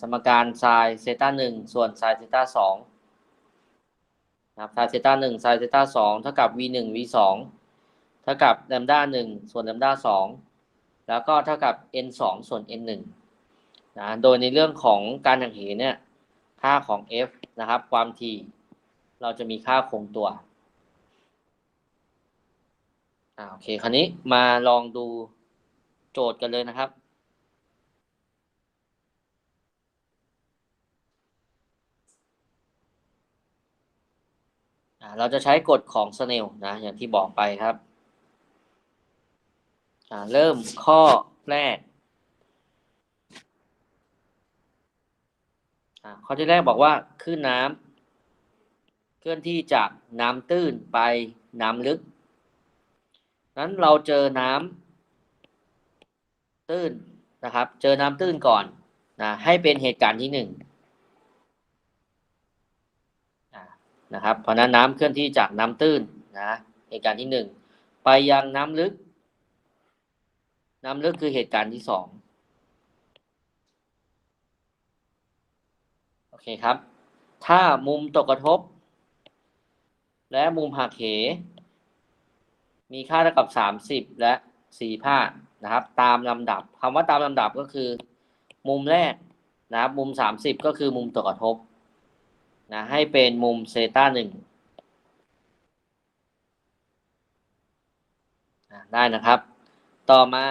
สมการไซน์เซต้าหนึ่งส่วนไซน์เซต้าสองนะครับไซน์เซต้าหนึ่งไซน์เซต้าสองเท่ากับ v หนึ่ง v สองเท่ากับแลมด้าหนึ่งส่วนแลมด้าสองแล้วก็เท่ากับ n สองส่วน n หนึ่งนะโดยในเรื่องของการหักเหเนี่ยค่าของ f นะครับ ความถี่เราจะมีค่าคงตัวอ่าโอเค คราวนี้มาลองดูโจทย์กันเลยนะครับ เราจะใช้กฎของสเนลนะ อย่างที่บอกไปครับ เริ่มข้อแรกข้อที่แรกบอกว่าคลื่นน้ำเคลื่อนที่จากน้ำตื้นไปน้ำลึก นั้นเราเจอน้ำตื้นนะครับ เจอน้ำตื้นก่อนนะให้เป็นเหตุการณ์ที่หนึ่งอ่า นะครับ เพราะนั้นน้ำเคลื่อนที่จากน้ำตื้นนะเหตุการณ์ที่หนึ่งไปยังน้ำลึก น้ำลึกคือเหตุการณ์ที่สองโอเคครับ ถ้ามุมตกกระทบ และมุมหักเห มีค่าเท่ากับสามสิบและสี่ภานะครับ ตามลำดับคำว่าตามลำดับก็คือ มุมแรกนะครับ มุมสามสิบก็คือมุมตกกระทบ นะให้เป็นมุมเซต้าหนึ่งได้นะครับ ต่อมา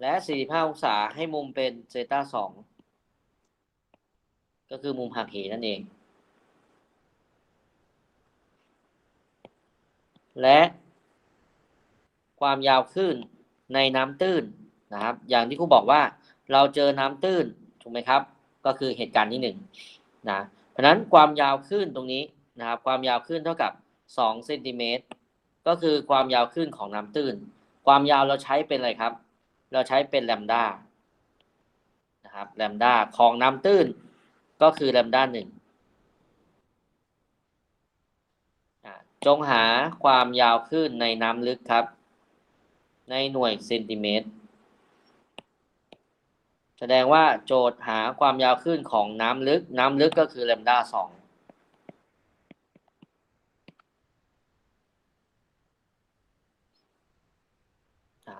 และสี่ห้าองศาให้มุมเป็นเซต้าสองก็คือมุมหักเหนั่นเอง และความยาวคลื่นในน้ำตื้นนะครับ อย่างที่ครูบอกว่าเราเจอน้ำตื้น ถูกไหมครับ ก็คือเหตุการณ์ที่หนึ่ง นะเพราะนั้นความยาวคลื่นตรงนี้นะครับความยาวคลื่นเท่ากับ2เซนติเมตรก็คือความยาวคลื่นของน้ำตื้น ความยาวเราใช้เป็นอะไรครับ เราใช้เป็นแลมด้านะครับแลมด้าของน้ำตื้น ก็คือแลมด้าหนึ่งจงหาความยาวคลื่นในน้ำลึกครับ ในหน่วยเซนติเมตร แสดงว่าโจทย์หาความยาวคลื่นของน้ำลึก น้ำลึกก็คือแลมด้าสอง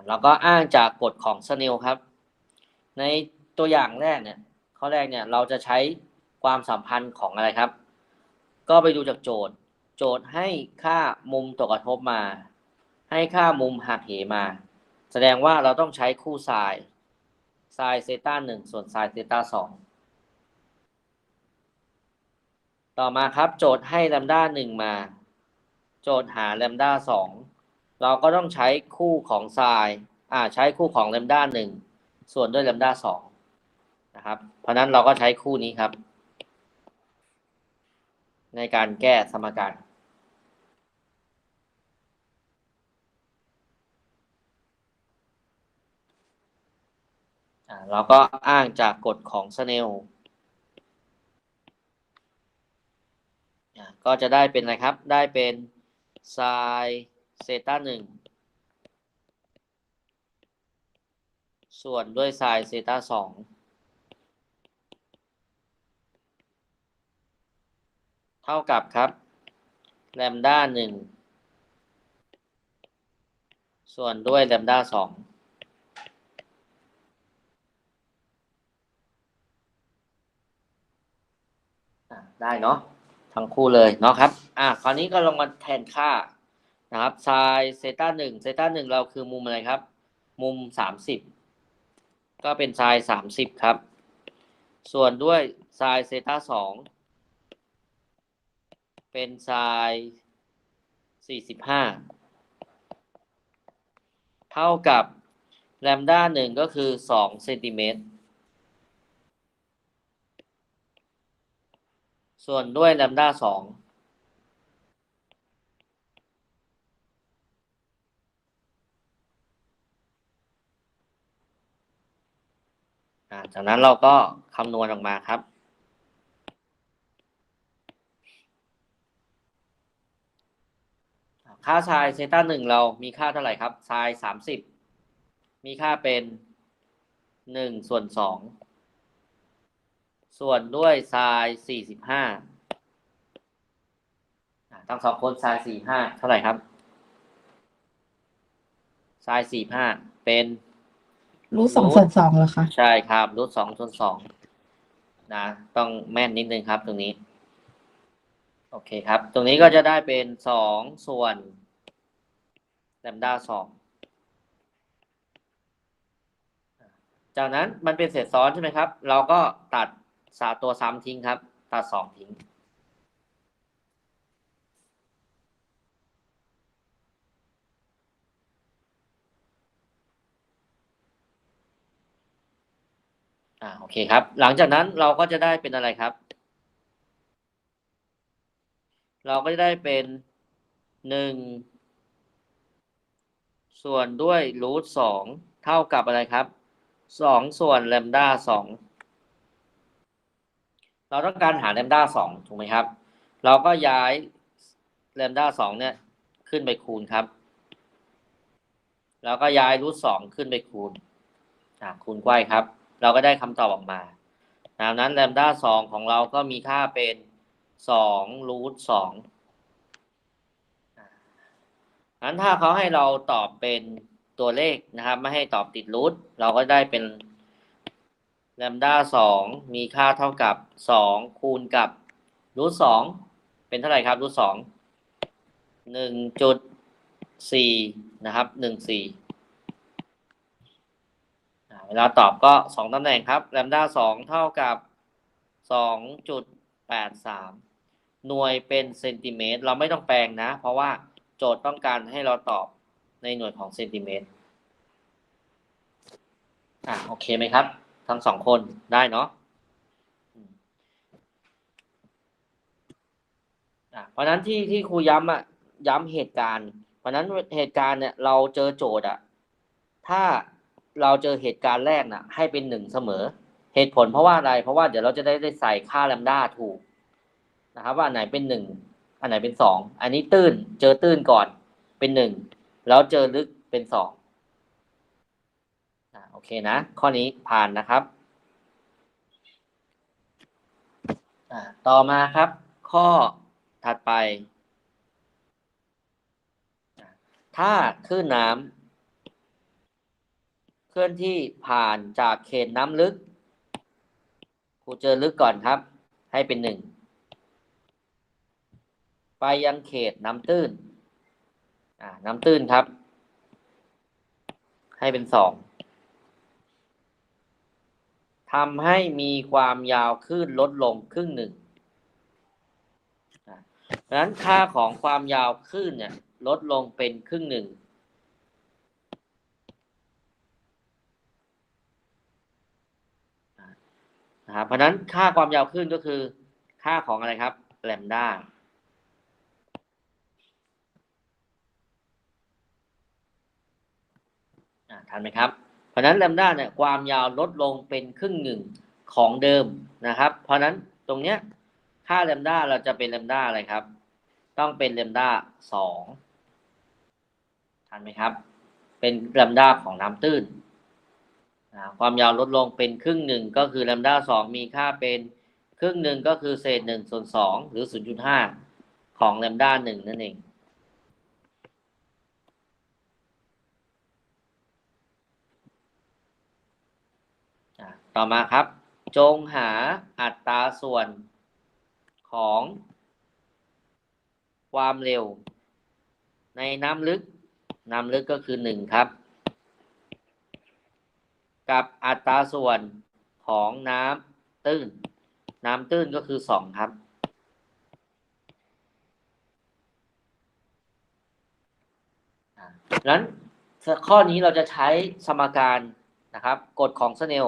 เราก็อ้างจากกฎของสเนลครับ ในตัวอย่างแรกเนี่ยข้อแรกเนี่ยเราจะใช้ความสัมพันธ์ของอะไรครับ ก็ไปดูจากโจทย์ โจทย์ให้ค่ามุมตกกระทบมา ให้ค่ามุมหักเหมา แสดงว่าเราต้องใช้คู่ไซน์ ไซน์เซต้าหนึ่งส่วนไซน์เซต้าสองต่อมาครับ โจทย์ให้แลมด้าหนึ่งมา โจทย์หาแลมด้าสองเราก็ต้องใช้คู่ของไซน์อ่าใช้คู่ของแลมด้าหนึ่งส่วนด้วยแลมด้าสองนะครับ เพราะนั้นเราก็ใช้คู่นี้ครับ ในการแก้สมการ เราก็อ้างจากกฎของสเนลก็จะได้เป็นอะไรครับ ได้เป็นไซเซต้าหนึ่งส่วนด้วยไซเซต้าสองเท่ากับครับแลมด้าหนึ่งส่วนด้วยแลมด้าสอง ได้เนาะทั้งคู่เลยเนาะครับ อะคราวนี้ก็ลองมาแทนค่านะครับไซเซต้าหนึ่งเซต้าหนึ่งเราคือมุมอะไรครับ มุมสามสิบก็เป็นไซสามสิบครับ ส่วนด้วยไซเซต้าสองเป็นไซสี่สิบห้าเท่ากับแลมด้าหนึ่งก็คือสองเซนติเมตร ส่วนด้วยแลมด้าสองจากนั้นเราก็คำนวณออกมาครับ ค่าไซน์เซต้าหนึ่งเรามีค่าเท่าไหร่ครับไซน์สามสิบมีค่าเป็นหนึ่งส่วนสอง ส่วนด้วยไซน์สี่สิบห้าทั้งสองคนไซน์สี่ห้าเท่าไหร่ครับไซน์สี่ห้าเป็นรูทสองส่วนสองเหรอคะใช่ครับรูทสองส่วนสองนะต้องแม่นนิดนึงครับตรงนี้ โอเคครับ ตรงนี้ก็จะได้เป็นสองส่วนแลมด้าสองจากนั้นมันเป็นเศษซ้อนใช่ไหมครับ เราก็ตัด สาตัวซ้ำทิ้งครับ ตัดสองทิ้ง อ่าโอเคครับ หลังจากนั้นเราก็จะได้เป็นอะไรครับ เราก็จะได้เป็นหนึ่งส่วนด้วยรูทสองเท่ากับอะไรครับสองส่วนแลมด้าสอง เราต้องการหาแลมด้าสองถูกไหมครับ เราก็ย้ายแลมด้าสองเนี่ยขึ้นไปคูณครับ แล้วก็ย้ายรูทสองขึ้นไปคูณคูณไขว้ครับ เราก็ได้คำตอบออกมาดังนั้นแลมด้าสองของเราก็มีค่าเป็นสองรูทสองงั้นถ้าเขาให้เราตอบเป็นตัวเลขนะครับ ไม่ให้ตอบติดรูทเราก็ได้เป็น แลมด้าสองมีค่าเท่ากับสองคูณกับรูทสองเป็นเท่าไหร่ครับรูทสองหนึ่งจุดสี่นะครับหนึ่งสี่เวลาตอบก็สองตำแหน่งครับแลมด้าสองเท่ากับสองจุดแปดสามหน่วยเป็นเซนติเมตรเราไม่ต้องแปลงนะ เพราะว่าโจทย์ต้องการให้เราตอบในหน่วยของเซนติเมตรอ่าโอเคไหมครับ ทั้งสองคนได้เนาะเพราะนั้นที่ที่ครูย้ำอะย้ำเหตุการณ์ เพราะนั้นเหตุการณ์เนี่ยเราเจอโจทย์อะถ้าเราเจอเหตุการณ์แรกน่ะ ให้เป็นหนึ่งเสมอ เหตุผลเพราะว่าอะไร เพราะว่าเดี๋ยวเราจะได้ได้ใส่ค่าแลมด้าถูกนะครับว่าอันไหนเป็นหนึ่งอันไหนเป็นสองอันนี้ตื้นเจอตื้นก่อนเป็นหนึ่งแล้วเจอลึกเป็นสอง เคนะ ข้อนี้ผ่านนะครับต่อมาครับ ข้อถัดไป ถ้าคลื่นน้ำเคลื่อนที่ผ่านจากเขตน้ำลึกครูเจอลึกก่อนครับ ให้เป็นหนึ่งไปยังเขตน้ำตื้นน้ำตื้นครับ ให้เป็นสอง ทำให้มีความยาวคลื่นลดลงครึ่งหนึ่งอ่าดังนั้นค่าของความยาวคลื่นเนี่ยลดลงเป็นครึ่งหนึ่ง นะครับ เพราะนั้นค่าความยาวคลื่นก็คือ ค่าของอะไรครับแลมด้าอ่าทันไหมครับ เพราะนั้นแลมด้าเนี่ยความยาวลดลงเป็นครึ่งหนึ่งของเดิมนะครับ เพราะนั้นตรงเนี้ยค่าแลมด้าเราจะเป็นแลมด้าอะไรครับ ต้องเป็นแลมด้าสองทันไหมครับ เป็นแลมด้าของน้ำตื้นอ่าความยาวลดลงเป็นครึ่งหนึ่งก็คือแลมด้าสองมีค่าเป็นครึ่งหนึ่งก็คือเศษหนึ่งส่วนสองหรือศูนย์จุดห้าของแลมด้าหนึ่งนั่นเอง ต่อมาครับ จงหาอัตราส่วนของความเร็ว ในน้ำลึก น้ำลึกก็คือหนึ่งครับ กับอัตราส่วนของน้ำตื้น น้ำตื้นก็คือสองครับดังนั้นข้อนี้เราจะใช้สมการนะครับ กฎของสเนล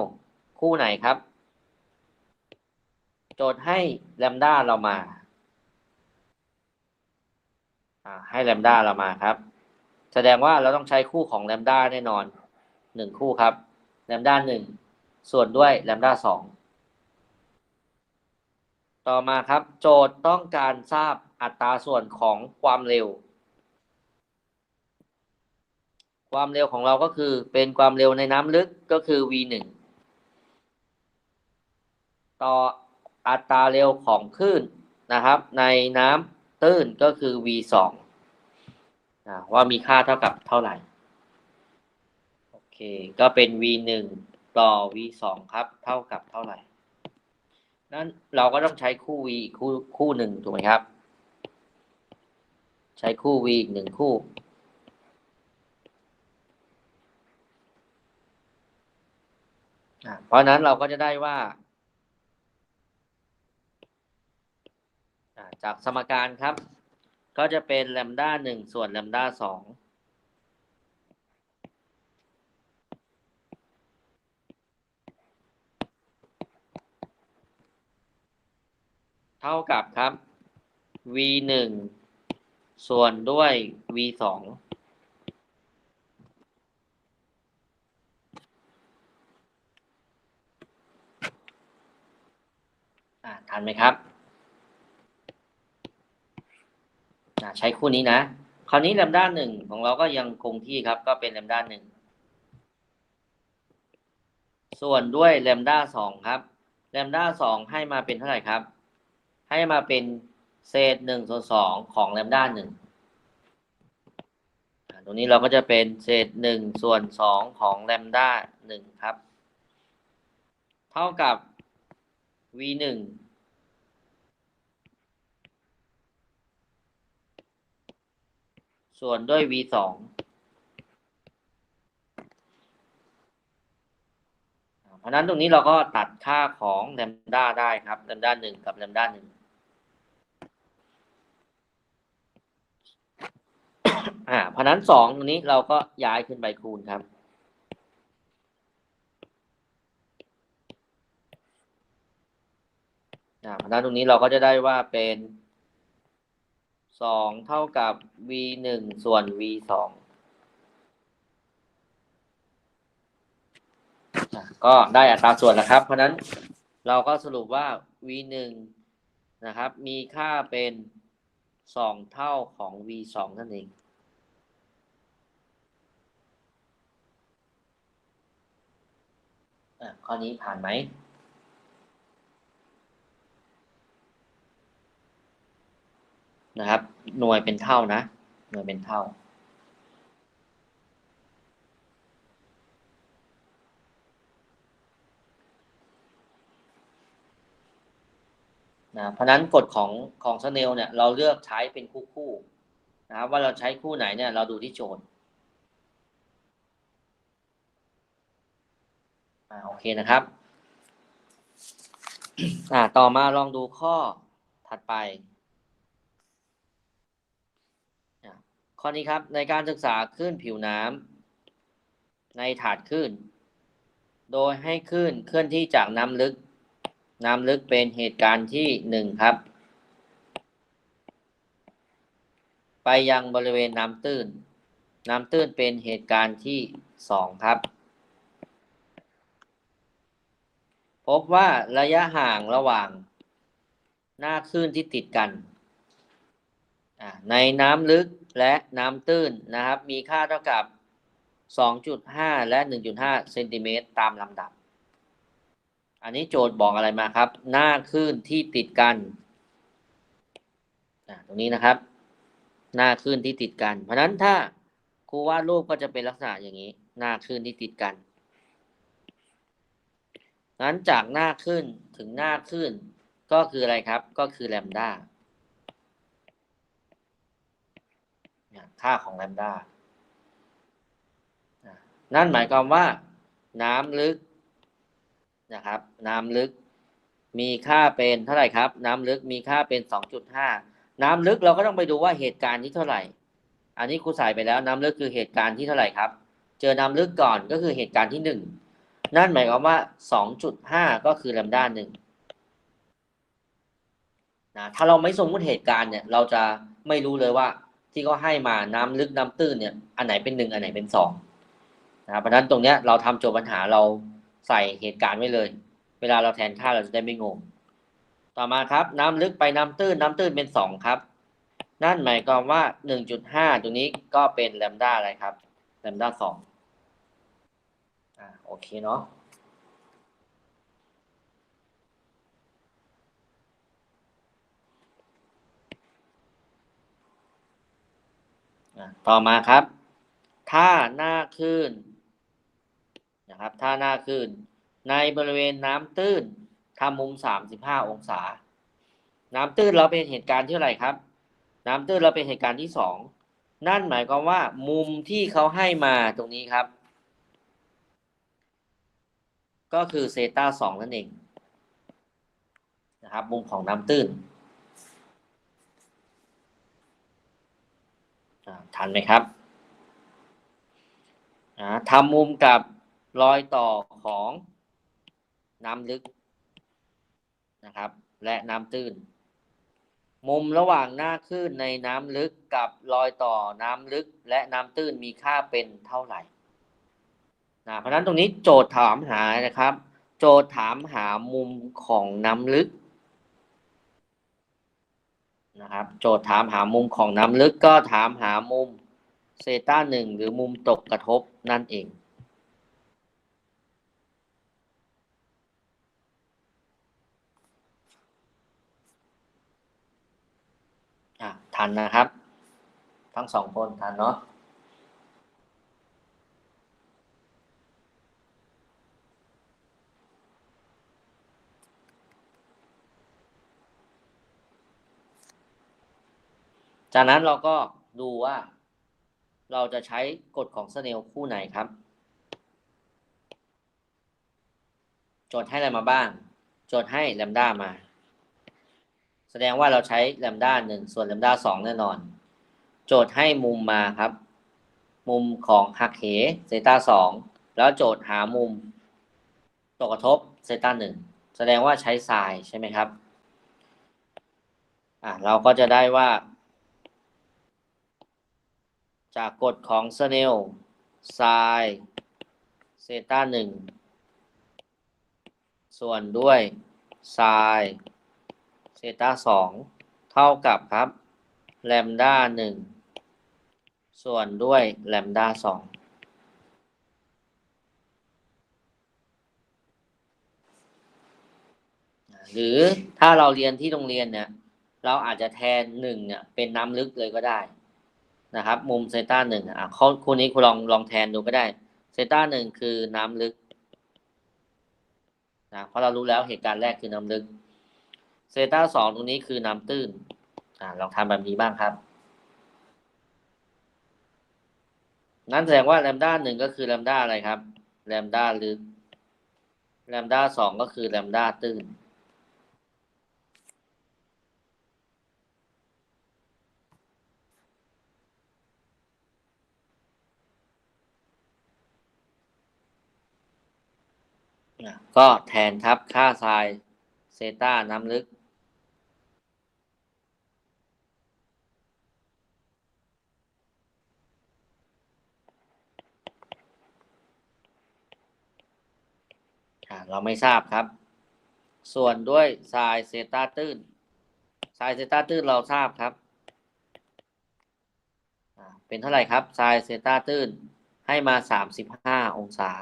คู่ไหนครับ โจทย์ให้แลมด้าเรามาให้แลมด้าเรามาครับ แสดงว่าเราต้องใช้คู่ของแลมด้าแน่นอนหนึ่งคู่ครับแลมด้าหนึ่งส่วนด้วยแลมด้าสองต่อมาครับ โจทย์ต้องการทราบอัตราส่วนของความเร็ว ความเร็วของเราก็คือเป็นความเร็วในน้ำลึกก็คือ v หนึ่ง ต่ออัตราเร็วของคลื่นนะครับ ในน้ำตื้นก็คือ v สองว่ามีค่าเท่ากับเท่าไหร่ โอเค ก็เป็น v หนึ่งต่อ v สองครับ เท่ากับเท่าไหร่ นั้นเราก็ต้องใช้คู่ v อีกคู่คู่หนึ่งถูกไหมครับ ใช้คู่ v อีกหนึ่งคู่เพราะนั้นเราก็จะได้ว่าอะ จากสมการครับ ก็จะเป็นแลมด้าหนึ่งส่วนแลมด้าสองเท่ากับครับ v หนึ่งส่วนด้วย v สองอ่าทันไหมครับอ่า ใช้คู่นี้นะ คราวนี้แลมด้าหนึ่งของเราก็ยังคงที่ครับ ก็เป็นแลมด้าหนึ่งส่วนด้วยแลมด้าสองครับแลมด้าสองให้มาเป็นเท่าไหร่ครับ ให้มาเป็นเศษหนึ่งส่วนสองของแลมด้าหนึ่งตรงนี้เราก็จะเป็นเศษหนึ่งส่วนสองของแลมด้าหนึ่งครับ เท่ากับ v หนึ่ง ส่วนด้วย v สองเพราะนั้นตรงนี้เราก็ตัดค่าของแลมด้าได้ครับแลมด้าหนึ่งกับแลมด้าหนึ่งอ่าเพราะนั้นสองตรงนี้เราก็ย้ายขึ้นไปคูณครับอ่าเพราะนั้นตรงนี้เราก็จะได้ว่าเป็น สองเท่ากับ v หนึ่งส่วน v สองก็ได้อัตราส่วนแล้วครับ เพราะนั้นเราก็สรุปว่า v หนึ่งนะครับ มีค่าเป็นสองเท่าของ v สองนั่นเองข้อนี้ผ่านไหม นะครับ หน่วยเป็นเท่านะ หน่วยเป็นเท่า นะเพราะนั้นกฎของของสเนลเนี่ยเราเลือกใช้เป็นคู่คู่ๆนะครับว่าเราใช้คู่ไหนเนี่ยเราดูที่โจทย์อ่าโอเคนะครับอ่าต่อมาลองดูข้อถัดไป ข้อนี้ครับในการศึกษาคลื่นผิวน้ำในถาดคลื่น โดยให้คลื่นเคลื่อนที่จากน้ำลึก น้ำลึกเป็นเหตุการณ์ที่หนึ่งครับ ไปยังบริเวณน้ำตื้น น้ำตื้นเป็นเหตุการณ์ที่สองครับ พบว่าระยะห่างระหว่าง หน้าคลื่นที่ติดกันในน้ำลึก และน้ำตื้นนะครับ มีค่าเท่ากับ 2.5 และ 1.5 เซนติเมตรตามลำดับ อันนี้โจทย์บอกอะไรมาครับ หน้าคลื่นที่ติดกันอ่าตรงนี้นะครับ หน้าคลื่นที่ติดกัน เพราะฉะนั้นถ้าครูวาดรูปก็จะเป็นลักษณะอย่างนี้ หน้าคลื่นที่ติดกันนั้นจากหน้าคลื่นถึงหน้าคลื่นก็คืออะไรครับ ก็คือแลมด้า ค่าของแลมดานั่นหมายความว่า น้ำลึกนะครับ น้ำลึกมีค่าเป็นเท่าไหร่ครับ น้ำลึกมีค่าเป็น 2.5 น้ำลึกเราก็ต้องไปดูว่าเหตุการณ์ที่เท่าไหร่ อันนี้ครูใส่ไปแล้ว น้ำลึกคือเหตุการณ์ที่เท่าไหร่ครับ เจอน้ำลึกก่อนก็คือเหตุการณ์ที่หนึ่งนั่นหมายความว่า 2.5 ก็คือแลมด้าหนึ่งนะถ้าเราไม่สมมติเหตุการณ์เนี่ย เราจะไม่รู้เลยว่า ที่เขาให้มาน้ำลึกน้ำตื้นเนี่ยอันไหนเป็นหนึ่งอันไหนเป็นสองนะครับเพราะนั้นตรงเนี้ยเราทำโจทย์ปัญหาเราใส่เหตุการณ์ไว้เลย เวลาเราแทนค่าเราจะได้ไม่งง ต่อมาครับ น้ำลึกไปน้ำตื้นน้ำตื้นเป็นสองครับ นั่นหมายความว่า1.5ตรงนี้ก็เป็นแลมด้าอะไรครับแลมด้าสองอ่าโอเคเนาะ ต่อมาครับถ้าหน้าคลื่นนะครับถ้าหน้าคลื่น ในบริเวณน้ำตื้นทำมุม 35 องศา น้ำตื้นเราเป็นเหตุการณ์ที่เท่าไรครับ น้ำตื้นเราเป็นเหตุการณ์ที่สองนั่นหมายความว่า มุมที่เขาให้มาตรงนี้ครับ ก็คือเซตาสองนั่นเองนะครับ มุมของน้ำตื้นอ่า ทันไหมครับทำมุมกับรอยต่อของน้ำลึกนะครับ และน้ำตื้น มุมระหว่างหน้าคลื่นในน้ำลึกกับรอยต่อน้ำลึก และน้ำตื้นมีค่าเป็นเท่าไหร่นะเพราะนั้นตรงนี้โจทย์ถามหานะครับ โจทย์ถามหามุมของน้ำลึก นะครับ โจทย์ถามหามุมของน้ำลึกก็ถามหามุมเซต้าหนึ่งหรือมุมตกกระทบนั่นเองอะทันนะครับ ทั้งสองคนทันเนาะ จากนั้นเราก็ดูว่า เราจะใช้กฎของสเนลคู่ไหนครับ โจทย์ให้อะไรมาบ้าง โจทย์ให้แลมด้ามา แสดงว่าเราใช้แลมด้าหนึ่งส่วนแลมด้าสองแน่นอน โจทย์ให้มุมมาครับ มุมของหักเหเซต้าสองแล้วโจทย์หามุมตกกระทบเซต้าหนึ่งแสดงว่าใช้ไซน์ใช่ไหมครับอะเราก็จะได้ว่า จากกฎของสเนลไซน์เซต้าหนึ่งส่วนด้วยไซน์เซต้าสองเท่ากับครับแลมด้าหนึ่งส่วนด้วยแลมด้าสองหรือถ้าเราเรียนที่โรงเรียนเนี่ย เราอาจจะแทนหนึ่งเนี่ยเป็นน้ำลึกเลยก็ได้ นะครับ มุมเซต้าหนึ่งอะข้อคู่นี้คุณลองลองแทนดูก็ได้เซต้าหนึ่งคือน้ำลึกนะเพราะเรารู้แล้วเหตุการณ์แรกคือน้ำลึกเซต้าสองตรงนี้คือน้ำตื้นอ่าลองทำแบบนี้บ้างครับ นั่นแสดงว่าแลมด้าหนึ่งก็คือแลมด้าอะไรครับแลมด้าลึกแลมด้าสองก็คือแลมด้าตื้น อะ ก็แทนครับค่าไซน์เซต้าน้ำลึก เราไม่ทราบครับ ส่วนด้วยไซน์เซต้าตื้นไซน์เซต้าตื้นเราทราบครับ เป็นเท่าไหร่ครับไซน์เซต้าตื้นให้มาสามสิบห้าองศา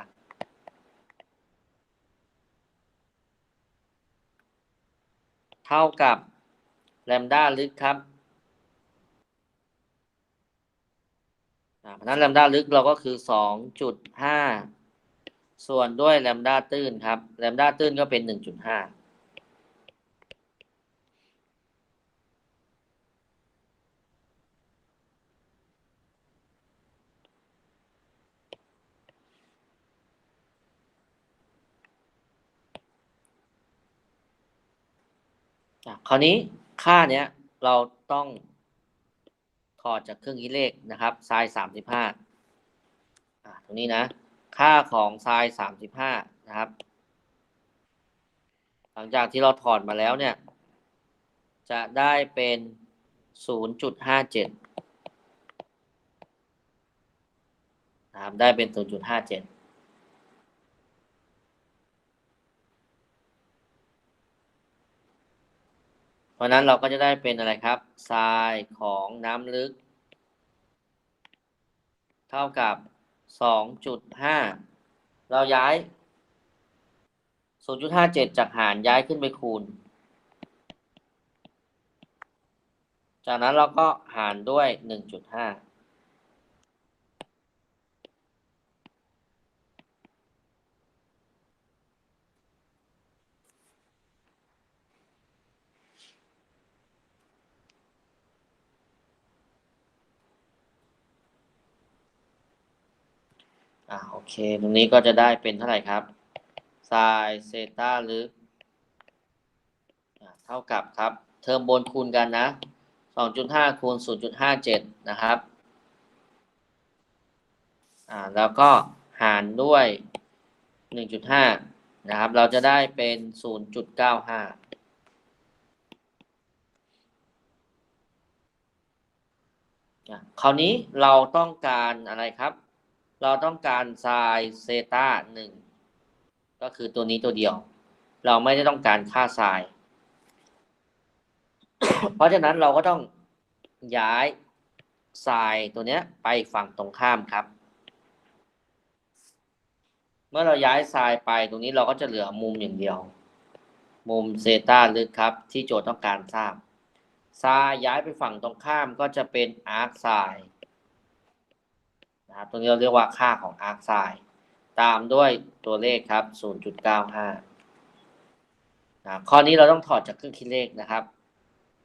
เท่ากับแลมด้าลึกครับเพราะนั้นแลมด้าลึกเราก็คือสองจุดห้าส่วนด้วยแลมด้าตื้นครับแลมด้าตื้นก็เป็นหนึ่งจุดห้า คราวนี้ค่าเนี้ยเราต้องถอดจากเครื่องคิดเลขนะครับไซน์สามสิบห้าอ่าตรงนี้นะ ค่าของไซน์สามสิบห้านะครับ หลังจากที่เราถอดมาแล้วเนี่ย จะได้เป็นศูนย์จุดห้าเจ็ดนะครับ ได้เป็นศูนย์จุดห้าเจ็ด ราะนั้นเราก็จะได้เป็นอะไรครับทรายของน้ำลึก เท่ากับสองจุดห้าเราย้าย 0.57 จากหารย้ายขึ้นไปคูณ จากนั้นเราก็หารด้วย 1.5 อ่าโอเค ตรงนี้ก็จะได้เป็นเท่าไหร่ครับไซน์เซต้าลึกอ่าเท่ากับครับ เทอมบนคูณกันนะ 2.5 คูณ 0.57 นะครับ อ่า แล้วก็หารด้วย 1.5 นะครับ เราจะได้เป็น 0.95คราวนี้เราต้องการอะไรครับ เราต้องการไซน์เซตาหนึ่งก็คือตัวนี้ตัวเดียว เราไม่ได้ต้องการค่าไซน์เพราะฉะนั้นเราก็ต้องย้ายไซน์ตัวเนี้ยไปฝั่งตรงข้ามครับ เมื่อเราย้ายไซน์ไปตรงนี้เราก็จะเหลือมุมอย่างเดียว มุมเซตาลึกครับ ที่โจทย์ต้องการทราบไซน์ย้ายไปฝั่งตรงข้ามก็จะเป็นอาร์คไซน์ นะครับ ตรงนี้เราเรียกว่าค่าของอาร์คไซน์ตามด้วยตัวเลขครับ 0.95นะข้อนี้เราต้องถอดจากเครื่องคิดเลขนะครับ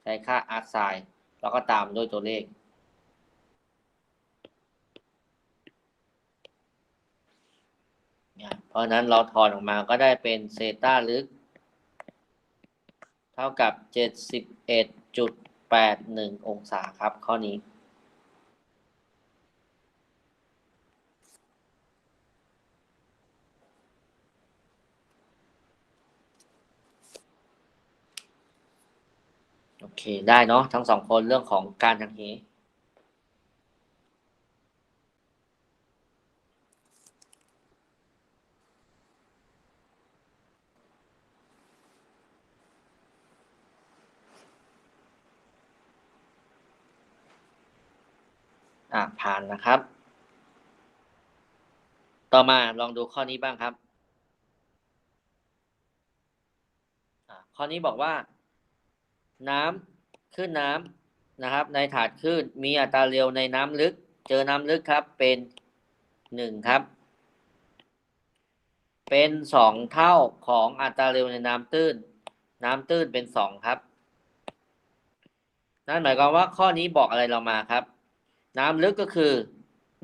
ใช้ค่าอาร์คไซน์แล้วก็ตามด้วยตัวเลข เพราะนั้นเราถอนออกมาก็ได้เป็นเซต้าลึก เท่ากับ 71.81 องศาครับข้อนี้ เคได้เนาะทั้งสองคนเรื่องของการทางเหอะผ่านนะครับ ต่อมาลองดูข้อนี้บ้างครับ ข้อนี้บอกว่า น้ำขึ้นน้ำนะครับ ในถาดคลื่นมีอัตราเร็วในน้ำลึก เจอน้ำลึกครับเป็นหนึ่งครับ เป็นสองเท่าของอัตราเร็วในน้ำตื้น น้ำตื้นเป็นสองครับ นั่นหมายความว่าข้อนี้บอกอะไรเรามาครับ น้ำลึกก็คือ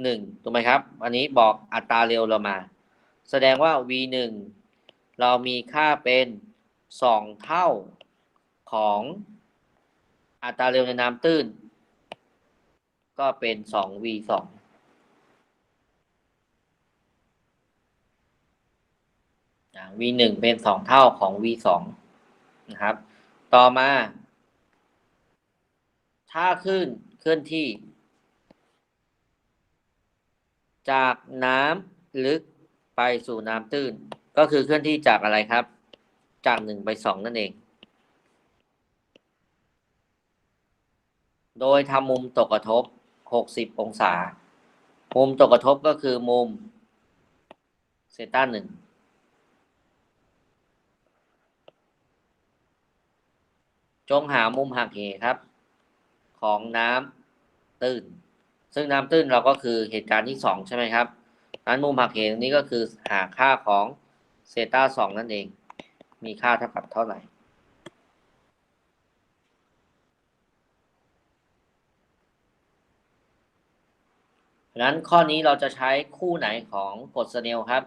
หนึ่งถูกไหมครับ อันนี้บอกอัตราเร็วเรามา แสดงว่า v หนึ่งเรามีค่าเป็นสองเท่า ของอัตราเร็วในน้ำตื้น ก็เป็นสอง v สองอ่า v หนึ่งเป็นสองเท่าของ v สองนะครับ ต่อมา ถ้าขึ้นเคลื่อนที่ จากน้ำลึกไปสู่น้ำตื้น ก็คือเคลื่อนที่จากอะไรครับ จากหนึ่งไปสองนั่นเอง โดยทำมุมตกกระทบ 60 องศา มุมตกกระทบก็คือมุมเซต้าหนึ่งจงหามุมหักเหครับ ของน้ำตื้น ซึ่งน้ำตื้นเราก็คือเหตุการณ์ที่สองใช่ไหมครับนั้นมุมหักเหตรงนี้ก็คือหาค่าของเซต้าสองนั่นเอง มีค่าเท่ากับเท่าไหร่ เพราะ ฉะนั้นข้อนี้เราจะใช้คู่ไหนของกฎสเนลครับ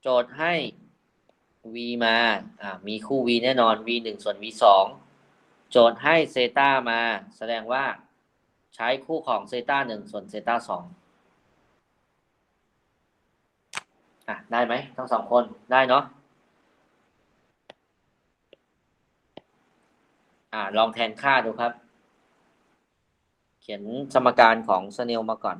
โจทย์ให้ v มาอ่ามีคู่ v แน่นอน v หนึ่งส่วน v สองโจทย์ให้เซตามา แสดงว่าใช้คู่ของเซตาหนึ่งส่วนเซตาสองอะได้ไหมทั้งสองคนได้เนาะอ่าลองแทนค่าดูครับ เขียนสมการของสเนลมาก่อน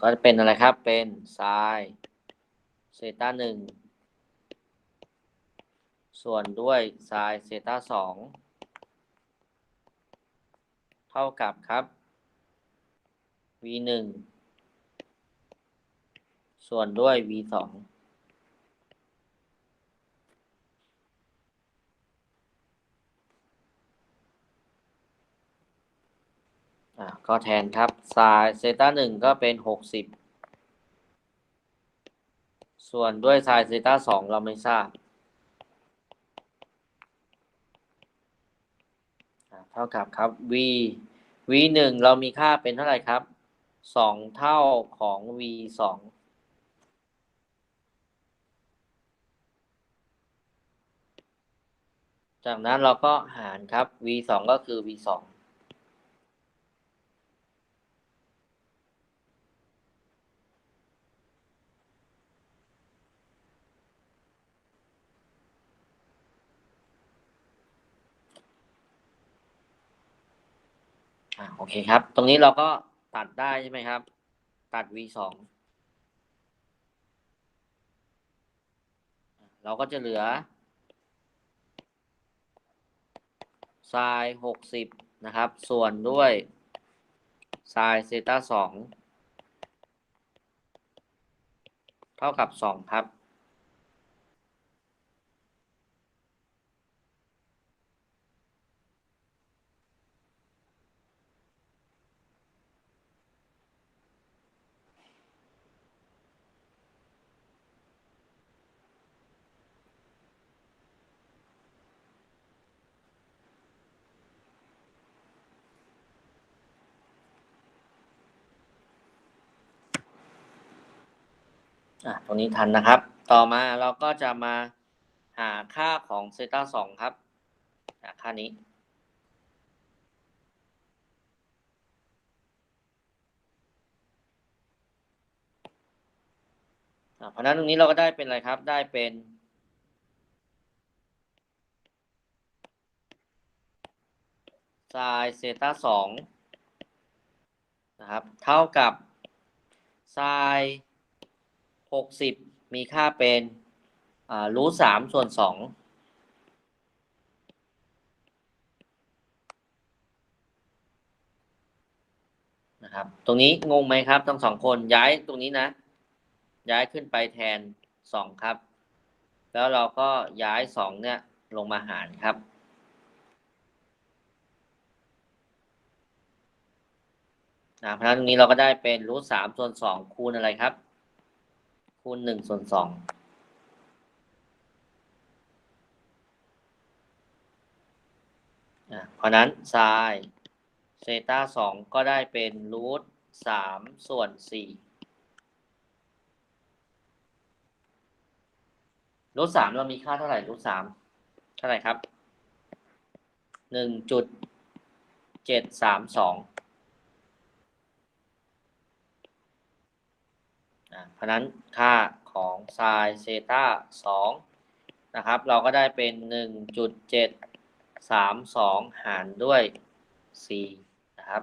ก็จะเป็นอะไรครับ เป็นไซน์เซต้าหนึ่ง ส่วนด้วยไซน์เซต้าสอง ท่ากับครับ v หนึ่งส่วนด้วย v สองอ่าก็แทนครับไซน์เซต้าหนึ่งก็เป็นหกสิบส่วนด้วยไซน์เซต้าสองเราไม่ทราบอ่าเท่ากับครับ v v หนึ่งเรามีค่าเป็นเท่าไหร่ครับสองเท่าของ v สองจากนั้นเราก็หารครับ v สองก็คือ v สอง อ่า โอเคครับ ตรงนี้เราก็ตัดได้ใช่ไหมครับ ตัด v สองเราก็จะเหลือไซน์หกสิบนะครับ ส่วนด้วยไซน์เซต้าสองเท่ากับสองครับ อะตรงนี้ทันนะครับ ต่อมาเราก็จะมาหาค่าของเซต้าสองครับหาค่านี้ เพราะฉะนั้นตรงนี้เราก็ได้เป็นอะไรครับ ได้เป็นไซน์เซต้าสองนะครับ เท่ากับไซน์ หกสิบมีค่าเป็นรูทสามส่วนสองนะครับ ตรงนี้งงไหมครับ ทั้งสองคนย้ายตรงนี้นะ ย้ายขึ้นไปแทนสองครับ แล้วเราก็ย้ายสองเนี่ยลงมาหารครับนะเพราะฉะนั้นตรงนี้เราก็ได้เป็นรูทสามส่วนสองคูณอะไรครับ คูณหนึ่งส่วนสองเพราะฉะนั้นไซน์เซต้าสองก็ได้เป็นรูทสามส่วนสี่รูทสามเรามีค่าเท่าไหร่รูทสามเท่าไหร่ครับหนึ่งจุดเจ็ดสามสองะเพราะนั้นค่าของไซน์เซต้าสองนะครับ เราก็ได้เป็นหนึ่งจุดเจ็ดสามสองหารด้วยซีนะครับ